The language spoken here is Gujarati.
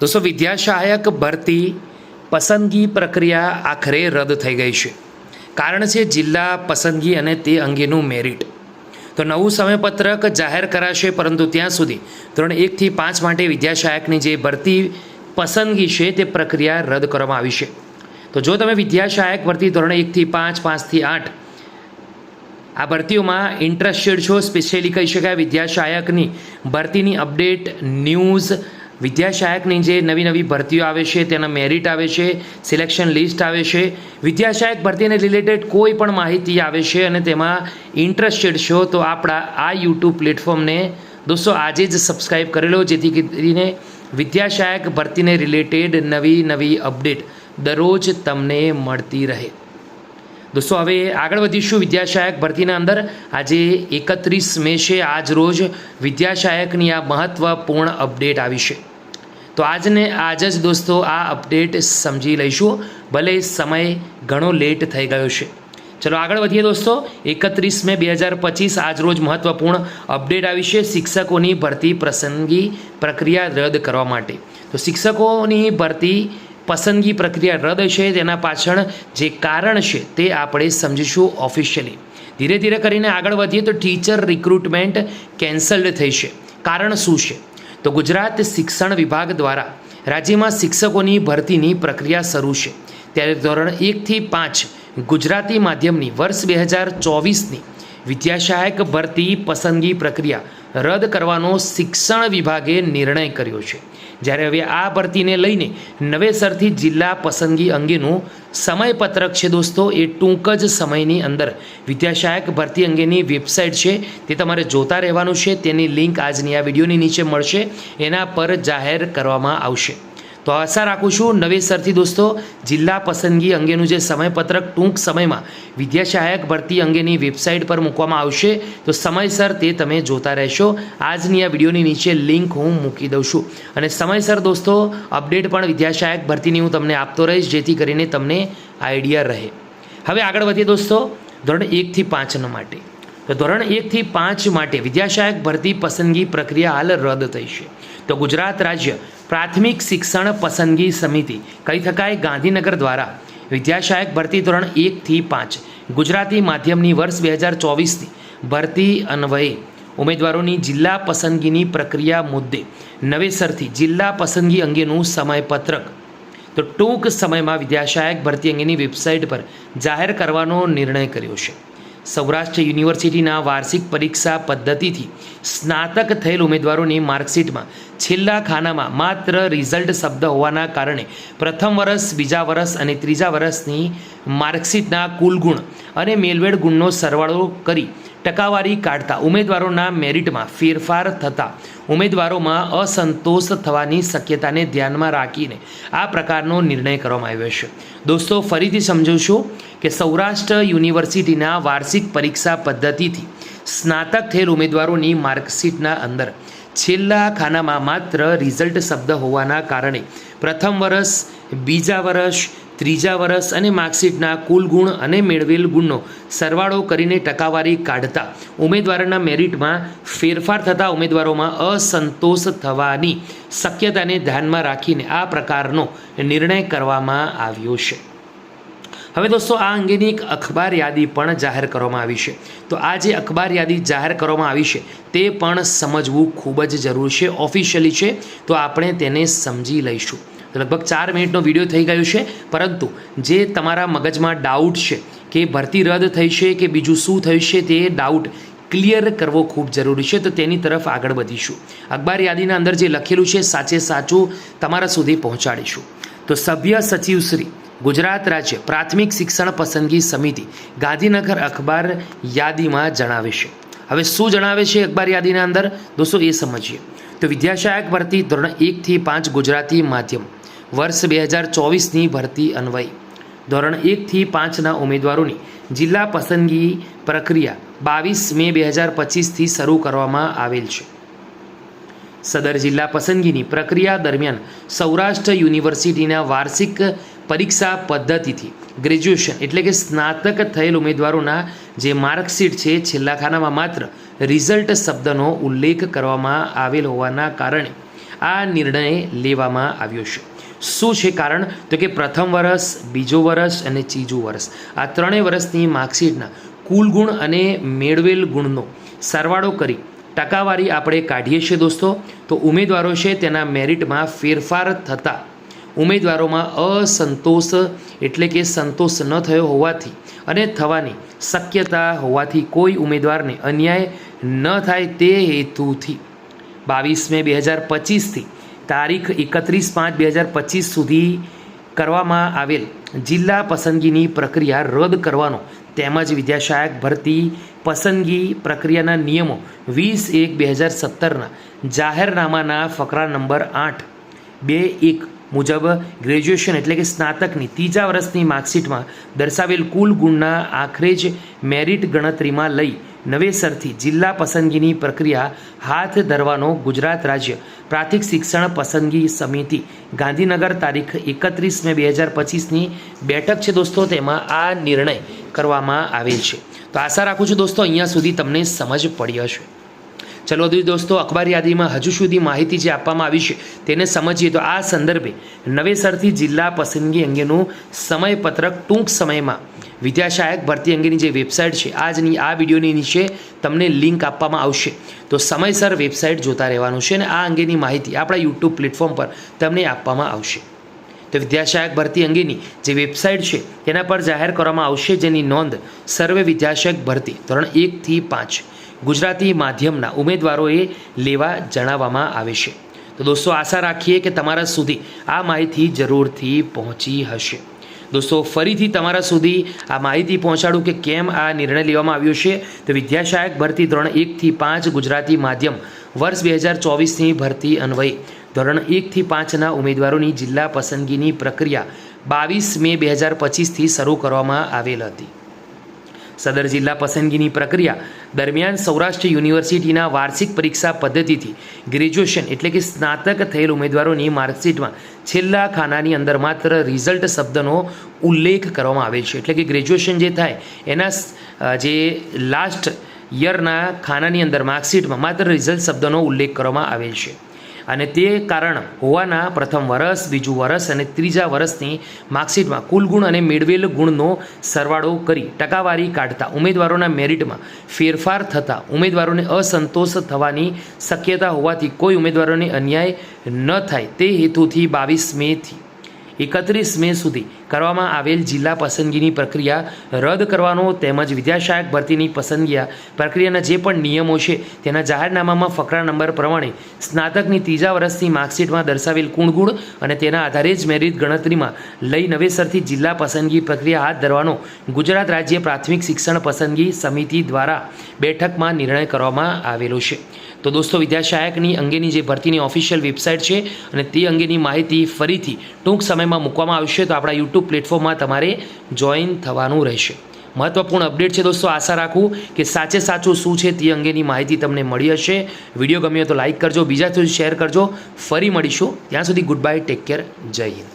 દોસ્તો વિદ્યા સહાયક ભરતી પસંદગી પ્રક્રિયા આખરે રદ થઈ ગઈ છે. કારણ છે જિલ્લા પસંદગી અને તે અંગેનું મેરિટ. તો નવું સમયપત્રક જાહેર કરાશે, પરંતુ ત્યાં સુધી ધોરણ એકથી પાંચ માટે વિદ્યા સહાયકની જે ભરતી પસંદગી છે તે પ્રક્રિયા રદ કરવામાં આવી છે. તો જો તમે વિદ્યા સહાયક ભરતી ધોરણ એકથી પાંચ, પાંચથી આઠ આ ભરતીઓમાં ઇન્ટરેસ્ટેડ છો, સ્પેશિયલી કહી શકાય વિદ્યા સહાયકની ભરતીની અપડેટ, ન્યૂઝ વિદ્યા સહાયકની જે નવી નવી ભરતીઓ આવે છે, તેના મેરિટ આવે છે સિલેક્શન લિસ્ટ આવે છે, વિદ્યાશાયક ભરતીને રિલેટેડ કોઈ પણ માહિતી આવે છે અને તેમાં ઇન્ટરેસ્ટેડ છો, તો આપણા આ યુટ્યુબ પ્લેટફોર્મને દોસ્તો આજે જ સબસ્ક્રાઈબ કરી લો, જેથી કરીને વિદ્યાસહાયક ભરતીને રિલેટેડ નવી નવી અપડેટ દરરોજ તમને મળતી રહે. દોસ્તો, હવે આગળ વધીશું વિદ્યાસહાયક ભરતીના અંદર. આજે એકત્રીસ મે છે, આજ રોજ વિદ્યાસહાયકની આ મહત્ત્વપૂર્ણ અપડેટ આવી છે. તો આજને, આજ જ દોસ્તો, આ અપડેટ સમજી લઈશું. ભલે સમય ઘણો લેટ થઈ ગયો છે. ચલો, આગળ વધીએ દોસ્તો. એકત્રીસ મે બે હજાર પચીસ, આજ રોજ મહત્ત્વપૂર્ણ અપડેટ આવી છે શિક્ષકોની ભરતી પ્રસંગી પ્રક્રિયા રદ કરવા માટે. તો શિક્ષકોની ભરતી પસંદગી પ્રક્રિયા રદ છે, તેના પાછળ જે કારણ છે તે આપણે સમજીશું ઓફિશિયલી ધીરે ધીરે કરીને આગળ વધીએ તો ટીચર રિક્રુટમેન્ટ કેન્સલ્ડ થઈ છે. કારણ શું છે? તો ગુજરાત શિક્ષણ વિભાગ દ્વારા રાજ્યમાં શિક્ષકોની ભરતીની પ્રક્રિયા શરૂ છે. ત્યારે ધોરણ એકથી પાંચ ગુજરાતી માધ્યમની વર્ષ બે હજાર ચોવીસની વિદ્યાસહાયક ભરતી પસંદગી પ્રક્રિયા રદ કરવાનો શિક્ષણ વિભાગે નિર્ણય કર્યો છે. જ્યારે હવે આ ભરતીને લઈને નવેસરથી જિલ્લા પસંદગી અંગેનું સમયપત્રક છે દોસ્તો, એ ટૂંક જ સમયની અંદર વિદ્યાસહાયક ભરતી અંગેની વેબસાઇટ છે, તે તમારે જોતા રહેવાનું છે. તેની લિંક આજની આ વિડીયોની નીચે મળશે. એના પર જાહેર કરવામાં આવશે. તો આશા રાખું છું નવેસરથી દોસ્તો, જિલ્લા પસંદગી અંગેનું જે સમયપત્રક ટૂંક સમયમાં વિદ્યા સહાયક ભરતી અંગેની વેબસાઇટ પર મૂકવામાં આવશે, તો સમયસર તે તમે જોતા રહેશો. આજની આ વિડીયોની નીચે લિંક હું મૂકી દઉં છું. અને સમયસર દોસ્તો, અપડેટ પણ વિદ્યા સહાયક ભરતીની હું તમને આપતો રહીશ, જેથી કરીને તમને આઈડિયા રહે. હવે આગળ વધીએ દોસ્તો, ધોરણ એકથી પાંચના માટે. તો ધોરણ એકથી પાંચ માટે વિદ્યાસહાયક ભરતી પસંદગી પ્રક્રિયા હાલ રદ થઈ છે. તો ગુજરાત રાજ્ય પ્રાથમિક શિક્ષણ પસંદગી સમિતિ, કહી શકાય ગાંધીનગર દ્વારા. વિદ્યાશાયક ભરતી ધોરણ એકથી પાંચ, ગુજરાતી માધ્યમની વર્ષ બે હજાર ચોવીસની ભરતી અન્વયે. ઉમેદવારોની જિલ્લા પસંદગીની પ્રક્રિયા મુદ્દે. નવેસરથી જિલ્લા પસંદગી અંગેનું સમયપત્રક. તો ટૂંક સમયમાં વિદ્યાશાયક ભરતી અંગેની વેબસાઇટ પર જાહેર કરવાનો નિર્ણય કર્યો છે. સૌરાષ્ટ્ર યુનિવર્સિટીના વાર્ષિક પરીક્ષા પદ્ધતિથી સ્નાતક થયેલ ઉમેદવારોની માર્કશીટમાં છેલ્લા ખાનામાં માત્ર રિઝલ્ટ શબ્દ હોવાના કારણે પ્રથમ વર્ષ બીજા વર્ષ અને ત્રીજા વર્ષની માર્કશીટના કુલ ગુણ અને મેલવેડ ગુણનો સરવાળો કરી ટકાવારી કાઢતા ઉમેદવારોના મેરિટમાં ફેરફાર થતાં ઉમેદવારોમાં અસંતોષ થવાની શક્યતાને ધ્યાનમાં રાખીને આ પ્રકારનો નિર્ણય કરવામાં આવ્યો છે. દોસ્તો, ફરીથી સમજું કે સૌરાષ્ટ્ર યુનિવર્સિટીના વાર્ષિક પરીક્ષા પદ્ધતિથી સ્નાતક થયેલ ઉમેદવારોની માર્કશીટના અંદર છેલ્લા ખાનામાં માત્ર રિઝલ્ટ શબ્દ હોવાના કારણે પ્રથમ વર્ષ, બીજા વર્ષ ત્રીજા વર્ષ અને માર્કશીટના કુલ ગુણ અને મેળવેલ ગુણનો સરવાળો કરીને ટકાવારી કાઢતા ઉમેદવારોના મેરિટમાં ફેરફાર થતા ઉમેદવારોમાં અસંતોષ થવાની શક્યતાને ધ્યાનમાં રાખીને આ પ્રકારનો નિર્ણય કરવામાં આવ્યો છે. હવે દોસ્તો, આ અંગેની એક અખબાર યાદી પણ જાહેર કરવામાં આવી છે. તો આ જે અખબાર યાદી જાહેર કરવામાં આવી છે, તે પણ સમજવું ખૂબ જ જરૂરી છે, ઓફિશિયલી છે. તો આપણે તેને સમજી લઈશું. લગભગ ચાર મિનિટનો વીડિયો થઈ ગયો છે. પરંતુ જે તમારા મગજમાં ડાઉટ છે કે ભરતી રદ થઈ છે કે બીજું શું થયું છે તે ડાઉટ ક્લિયર કરવો ખૂબ જરૂરી છે. તો તેની તરફ આગળ વધીશું. અખબાર યાદીના અંદર જે લખેલું છે, સાચે સાચું તમારા સુધી પહોંચાડીશું. તો સભ્ય સચિવ શ્રી, ગુજરાત રાજ્ય પ્રાથમિક શિક્ષણ પસંદગી સમિતિ, ગાંધીનગર અખબાર યાદીમાં જણાવે છે. હવે શું જણાવે છે અખબાર યાદીના અંદર? દોસ્તો, એ સમજીએ. તો વિદ્યાશાયક ભરતી ધોરણ એકથી પાંચ ગુજરાતી માધ્યમ. વર્ષ બે હજાર ચોવીસની ભરતી અન્વયે. ધોરણ એકથી પાંચના ઉમેદવારોની જિલ્લા પસંદગી પ્રક્રિયા બાવીસ મે બે હજાર પચીસથી શરૂ કરવામાં આવેલ છે. સદર જિલ્લા પસંદગીની પ્રક્રિયા દરમિયાન સૌરાષ્ટ્ર યુનિવર્સિટીના વાર્ષિક પરીક્ષા પદ્ધતિથી ગ્રેજ્યુએશન એટલે કે સ્નાતક થયેલ ઉમેદવારોના જે માર્કશીટ છે છેલ્લા ખાનામાં માત્ર રિઝલ્ટ શબ્દનો ઉલ્લેખ કરવામાં આવેલ હોવાના કારણે આ નિર્ણય લેવામાં આવ્યો છે. શું છે કારણ? તો કે પ્રથમ વર્ષ બીજો વર્ષ અને ત્રીજું વર્ષ આ ત્રણેય વર્ષની માર્કશીટના કુલ ગુણ અને મેળવેલ ગુણનો સરવાળો કરી ટકાવારી આપણે કાઢીએ છીએ દોસ્તો. તો ઉમેદવારો છે તેના મેરિટમાં ફેરફાર થતાં ઉમેદવારોમાં અસંતોષ એટલે કે સંતોષ ન થયો હોવાથી અને થવાની શક્યતા હોવાથી કોઈ ઉમેદવારને અન્યાય ન થાય તે હેતુથી. બાવીસ મે બે હજાર પચીસથી તારીખ એકત્રીસ પાંચ બે હજાર પચીસ સુધી કરવામાં આવેલ જિલ્લા પસંદગીની પ્રક્રિયા રદ કરવાનો તેમજ વિદ્યાસહાયક ભરતી પસંદગી પ્રક્રિયાના નિયમો વીસ એક બે હજાર સત્તરના જાહેરનામાના ફકરા નંબર આઠ બે એક મુજબ ગ્રેજ્યુએશન એટલે કે સ્નાતકની ત્રીજા વર્ષની માર્કશીટમાં દર્શાવેલ કુલ ગુણના આખરે જ મેરિટ ગણતરીમાં લઈ નવેસરથી જિલ્લા પસંદગીની પ્રક્રિયા હાથ ધરવાનો ગુજરાત રાજ્ય પ્રાથમિક શિક્ષણ પસંદગી સમિતિ. ગાંધીનગર તારીખ એકત્રીસ મે બે હજાર પચીસની બેઠક છે દોસ્તો, તેમાં આ નિર્ણય કરવામાં આવેલ છે. તો આશા રાખું છું દોસ્તો, અહીંયા સુધી તમને સમજ પડી હશે. ચલો દોસ્તો, અખબાર યાદીમાં હજુ સુધી માહિતી જે આપવામાં આવી છે તેને સમજીએ. તો આ સંદર્ભે નવેસરથી જિલ્લા પસંદગી અંગેનું સમયપત્રક ટૂંક સમયમાં વિદ્યાસહાયક ભરતી અંગેની જે વેબસાઇટ છે, આજની આ વિડીયોની નીચે તમને લિંક આપવામાં આવશે. તો સમયસર વેબસાઇટ જોતા રહેવાનું છે અને આ અંગેની માહિતી આપણા યુટ્યુબ પ્લેટફોર્મ પર તમને આપવામાં આવશે. તો વિદ્યાસહાયક ભરતી અંગેની જે વેબસાઇટ છે, તેના પર જાહેર કરવામાં આવશે જેની નોંધ સર્વે વિદ્યાસહાયક ભરતી ધોરણ એકથી પાંચ ગુજરાતી માધ્યમના ઉમેદવારોએ લેવા જણાવવામાં આવે છે. તો દોસ્તો, આશા રાખીએ કે તમારા સુધી આ માહિતી જરૂરથી પહોંચી હશે. દોસ્તો, ફરીથી તમારા સુધી આ માહિતી પહોંચાડું કે કેમ આ નિર્ણય લેવામાં આવ્યો છે. તો વિદ્યાશાયક ભરતી ધોરણ એકથી પાંચ ગુજરાતી માધ્યમ વર્ષ બે હજાર ચોવીસની ભરતી અન્વયે. ધોરણ એકથી પાંચના ઉમેદવારોની જિલ્લા પસંદગીની પ્રક્રિયા બાવીસ મે બે હજાર પચીસથી શરૂ કરવામાં આવેલ હતી. સદર જિલ્લા પસંદગીની પ્રક્રિયા દરમિયાન સૌરાષ્ટ્ર યુનિવર્સિટીના વાર્ષિક પરીક્ષા પદ્ધતિથી ગ્રેજ્યુએશન એટલે કે સ્નાતક થયેલ ઉમેદવારોની માર્કશીટમાં છેલ્લા ખાનાની અંદર માત્ર રિઝલ્ટ શબ્દનો ઉલ્લેખ કરવામાં આવે છે. એટલે કે ગ્રેજ્યુએશન જે થાય, એના જે લાસ્ટ યરના ખાનાની અંદર માર્કશીટમાં માત્ર રિઝલ્ટ શબ્દનો ઉલ્લેખ કરવામાં આવે છે. અને તે કારણ હોવાના પ્રથમ વરસ, બીજું વરસ અને ત્રીજા વરસની માર્કશીટમાં કુલ ગુણ અને મેળવેલ ગુણનો સરવાળો કરી ટકાવારી કાઢતા ઉમેદવારોના મેરિટમાં ફેરફાર થતાં ઉમેદવારોને અસંતોષ થવાની શક્યતા હોવાથી કોઈ ઉમેદવારોને અન્યાય ન થાય. તે હેતુથી બાવીસ મેથી એકત્રીસ મે સુધી કરવામાં આવેલ જિલ્લા પસંદગીની પ્રક્રિયા રદ કરવાનો તેમજ વિદ્યાશાયક ભરતીની પસંદગી પ્રક્રિયાના જે પણ નિયમો છે તેના જાહેરનામામાં ફકરા નંબર પ્રમાણે સ્નાતકની ત્રીજા વર્ષની માર્કશીટમાં દર્શાવેલ કુણગુણ અને તેના આધારે જ મેરિટ ગણતરીમાં લઈ નવેસરથી જિલ્લા પસંદગી પ્રક્રિયા હાથ ધરવાનો ગુજરાત રાજ્ય પ્રાથમિક શિક્ષણ પસંદગી સમિતિ દ્વારા બેઠકમાં નિર્ણય કરવામાં આવેલો છે. તો દોસ્તો વિદ્યાસહાયકની અંગેની જે ભરતીની ઓફિશિયલ વેબસાઇટ છે અને તે અંગેની માહિતી ફરીથી ટૂંક સમયમાં મૂકવામાં આવશે, તો આપણા યુટ્યુબ પ્લેટફોર્મમાં તમારે જોઈન થવાનું રહેશે. મહત્વપૂર્ણ અપડેટ છે દોસ્તો, આશા રાખું કે સાચે સાચું શું છે તે અંગેની માહિતી તમને મળી હશે. વીડિયો ગમ્યો તો લાઇક કરજો, બીજા સુધી શેર કરજો. ફરી મળીશું. ત્યાં સુધી ગુડ બાય ટેક કેર જય હિન્દ.